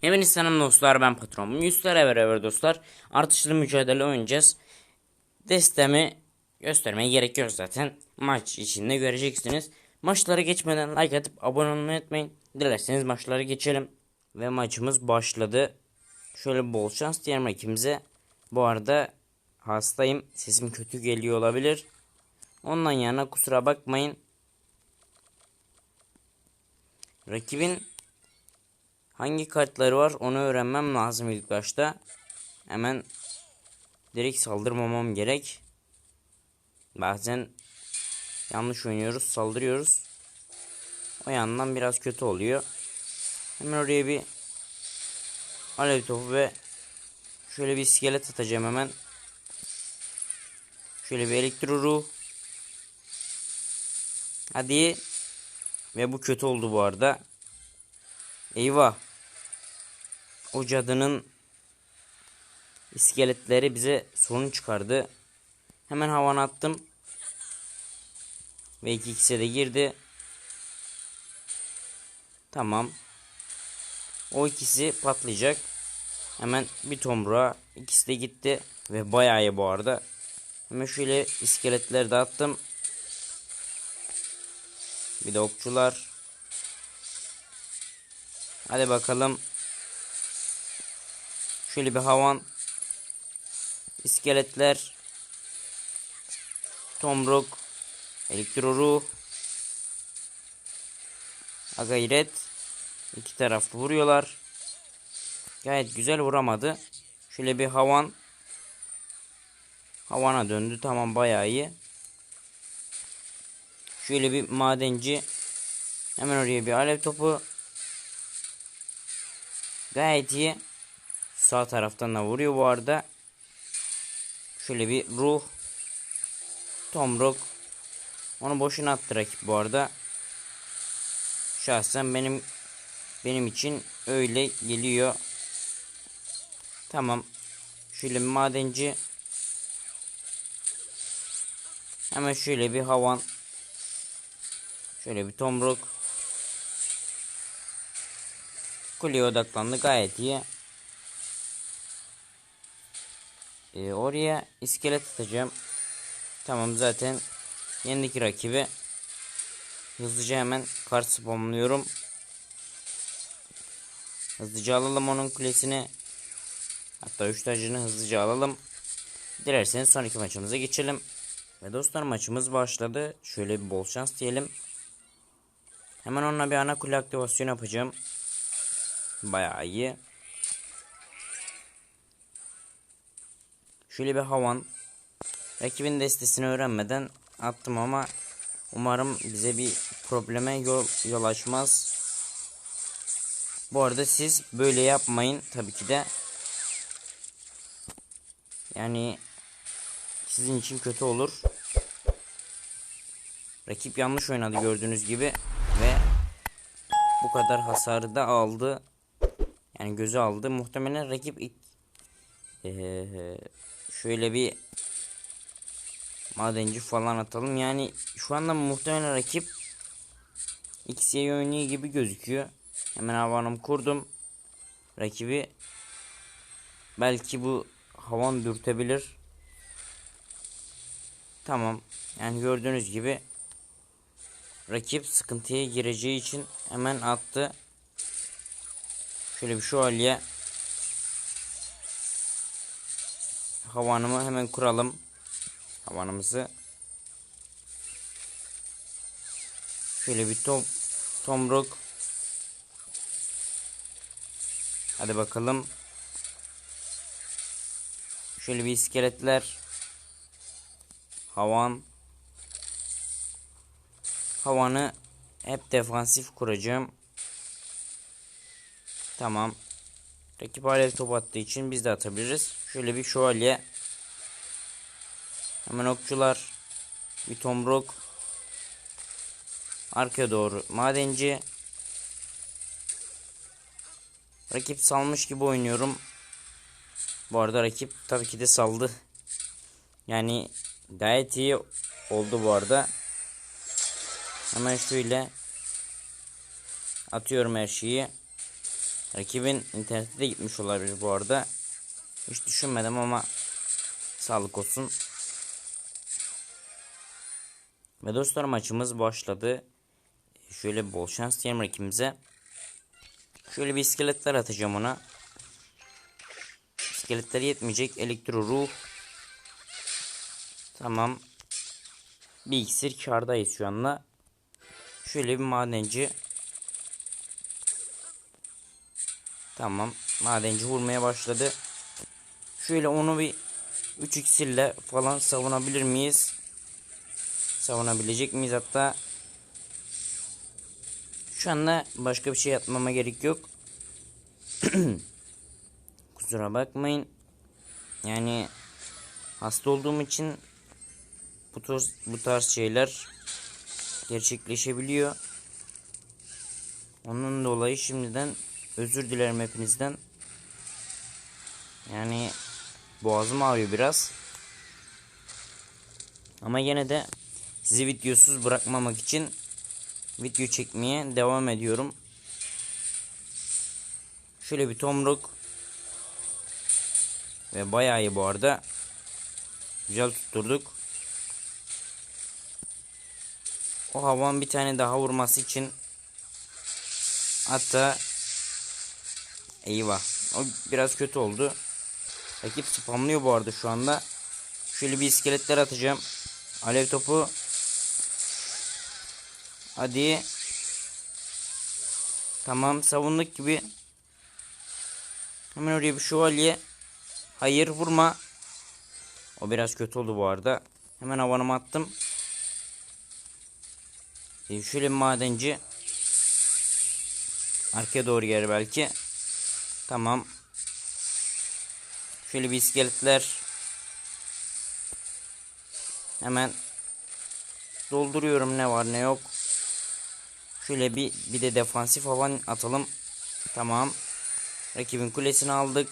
Hemen selam dostlar ben patronum. Yüzlere beraber dostlar artışlı mücadele oynayacağız. Destemi göstermeye gerek yok zaten. Maç içinde göreceksiniz. Maçlara geçmeden like atıp abone olmayı unutmayın. Dilerseniz maçlara geçelim. Ve maçımız başladı. Şöyle bol şans diyelim rakibimize. Bu arada hastayım. Sesim kötü geliyor olabilir. Ondan yana kusura bakmayın. Rakibin hangi kartları var onu öğrenmem lazım ilk başta. Hemen direkt saldırmamam gerek. Bazen yanlış oynuyoruz, saldırıyoruz. O yandan biraz kötü oluyor. Hemen oraya bir alev topu ve şöyle bir iskelet atacağım hemen. Şöyle bir elektro ruh. Hadi. Ve bu kötü oldu bu arada. Eyvah. O cadının iskeletleri bize sorun çıkardı. Hemen havana attım. Ve iki ikisi de girdi. Tamam. O ikisi patlayacak. Hemen bir tomruğa ikisi de gitti. Ve bayağı iyi bu arada. Hemen şöyle iskeletleri dağıttım. Bir de okçular. Hadi bakalım. Şöyle bir havan. İskeletler. Tomruk. Elektro ruh. Agayret. İki taraflı vuruyorlar. Gayet güzel vuramadı. Şöyle bir havan. Havana döndü. Tamam bayağı iyi. Şöyle bir madenci. Hemen oraya bir alev topu. Gayet iyi. Sağ taraftan da vuruyor bu arada. Şöyle bir ruh. Tomruk. Onu boşuna attı rakip bu arada. Şahsen benim benim için öyle geliyor. Tamam. Şöyle bir madenci. Hemen şöyle bir havan. Şöyle bir tomruk. Kuleye odaklandı gayet iyi. Ee, oraya iskelet atacağım. Tamam zaten yenideki rakibi hızlıca hemen kart spamlıyorum. Hızlıca alalım onun kulesini. Hatta 3 tacını hızlıca alalım. Dilerseniz sonraki maçımıza geçelim. Ve dostlar maçımız başladı. Şöyle bir bol şans diyelim. Hemen onunla bir ana kule aktivasyonu yapacağım. Bayağı iyi. Şöyle bir havan. Rakibin destesini öğrenmeden attım ama umarım bize bir probleme yol, yol açmaz. Bu arada siz böyle yapmayın tabii ki de. Yani sizin için kötü olur. Rakip yanlış oynadı gördüğünüz gibi ve bu kadar hasarı da aldı. Yani gözü aldı. Muhtemelen rakip ilk ee, şöyle bir madenci falan atalım. Yani şu anda muhtemelen rakip X'ye oynuyor gibi gözüküyor. Hemen havanım kurdum. Rakibi belki bu havan dürtebilir. Tamam. Yani gördüğünüz gibi rakip sıkıntıya gireceği için hemen attı. Şöyle bir şövalye havanımı hemen kuralım. Havanımızı şöyle bir tom tomruk Hadi bakalım. Şöyle bir iskeletler. Havan. Havanı hep defansif kuracağım. Tamam. Rakip alev top attığı için biz de atabiliriz. Şöyle bir şövalye. Hemen okçular. Bir tomruk. Arkaya doğru madenci. Rakip salmış gibi oynuyorum. Bu arada rakip tabii ki de saldı. Yani gayet iyi oldu bu arada. Hemen şöyle atıyorum her şeyi. Rakibin interneti de gitmiş olabilir bu arada. Hiç düşünmedim ama sağlık olsun. Ve dostlar maçımız başladı. Şöyle bol şans diyelim rakibimize. Şöyle bir iskeletler atacağım ona. İskeletler yetmeyecek. Elektro ruh. Tamam. Bir iksir kardayız şu anda. Şöyle bir madenci. Tamam. Madenci vurmaya başladı. Şöyle onu bir 3 iksirle falan savunabilir miyiz? Savunabilecek miyiz hatta? Şu anda başka bir şey yapmama gerek yok. Kusura bakmayın. Yani hasta olduğum için bu tarz, bu tarz şeyler gerçekleşebiliyor. Onun dolayı şimdiden özür dilerim hepinizden. Yani boğazım ağrıyor biraz. Ama yine de sizi videosuz bırakmamak için video çekmeye devam ediyorum. Şöyle bir tomruk ve bayağı iyi bu arada. Güzel tutturduk. O havan bir tane daha vurması için hatta eyvah o biraz kötü oldu. Rakip spamlıyor bu arada şu anda. Şöyle bir iskeletler atacağım. Alev topu. Hadi. Tamam savunduk gibi. Hemen oraya bir şövalye. Hayır vurma. O biraz kötü oldu bu arada. Hemen havanımı attım. Ee, şöyle madenci. Arkaya doğru yer belki. Tamam. Şöyle bir iskeletler. Hemen dolduruyorum ne var ne yok. Şöyle bir bir de defansif havan atalım. Tamam. Rakibin kulesini aldık.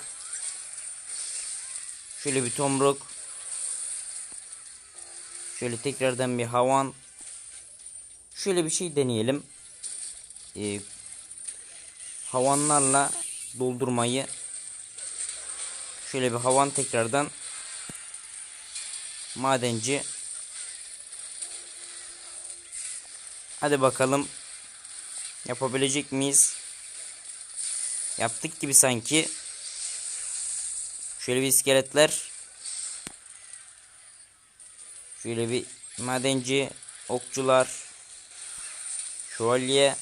Şöyle bir tomruk. Şöyle tekrardan bir havan. Şöyle bir şey deneyelim. Ee, havanlarla doldurmayı. Şöyle bir havan tekrardan. Madenci. Hadi bakalım. Yapabilecek miyiz? Yaptık gibi sanki. Şöyle bir iskeletler. Şöyle bir madenci, okçular, şövalye.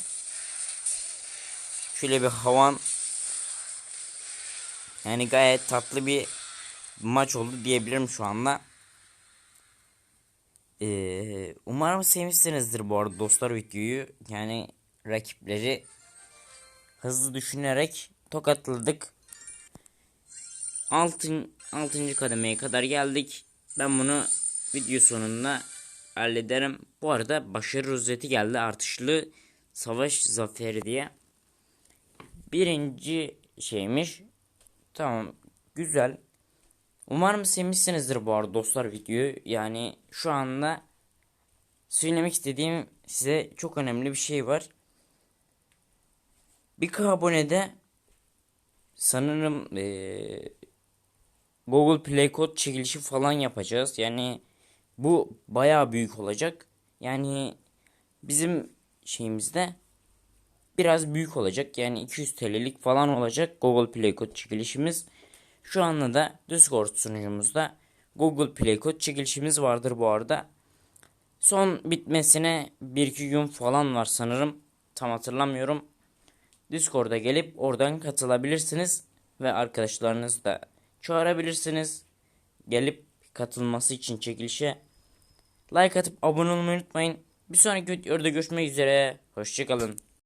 Şöyle bir havan. Yani gayet tatlı bir maç oldu diyebilirim şu anda. Ee, umarım sevmişsinizdir bu arada dostlar videoyu. Yani rakipleri hızlı düşünerek tokatladık. Altın, 6. kademeye kadar geldik. Ben bunu video sonunda hallederim. Bu arada başarı rozeti geldi artışlı savaş zaferi diye. Birinci şeymiş. Tamam güzel. Umarım sevmişsinizdir bu arada dostlar videoyu. Yani şu anda söylemek istediğim size çok önemli bir şey var. Bir K abonede sanırım ee, Google Play kod çekilişi falan yapacağız. Yani bu baya büyük olacak. Yani bizim şeyimizde biraz büyük olacak. Yani 200 TL'lik falan olacak Google Play kod çekilişimiz. Şu anda da Discord sunucumuzda Google Play kod çekilişimiz vardır bu arada. Son bitmesine 1-2 gün falan var sanırım. Tam hatırlamıyorum. Discord'a gelip oradan katılabilirsiniz. Ve arkadaşlarınızı da çağırabilirsiniz. Gelip katılması için çekilişe like atıp abone olmayı unutmayın. Bir sonraki videoda görüşmek üzere. Hoşçakalın.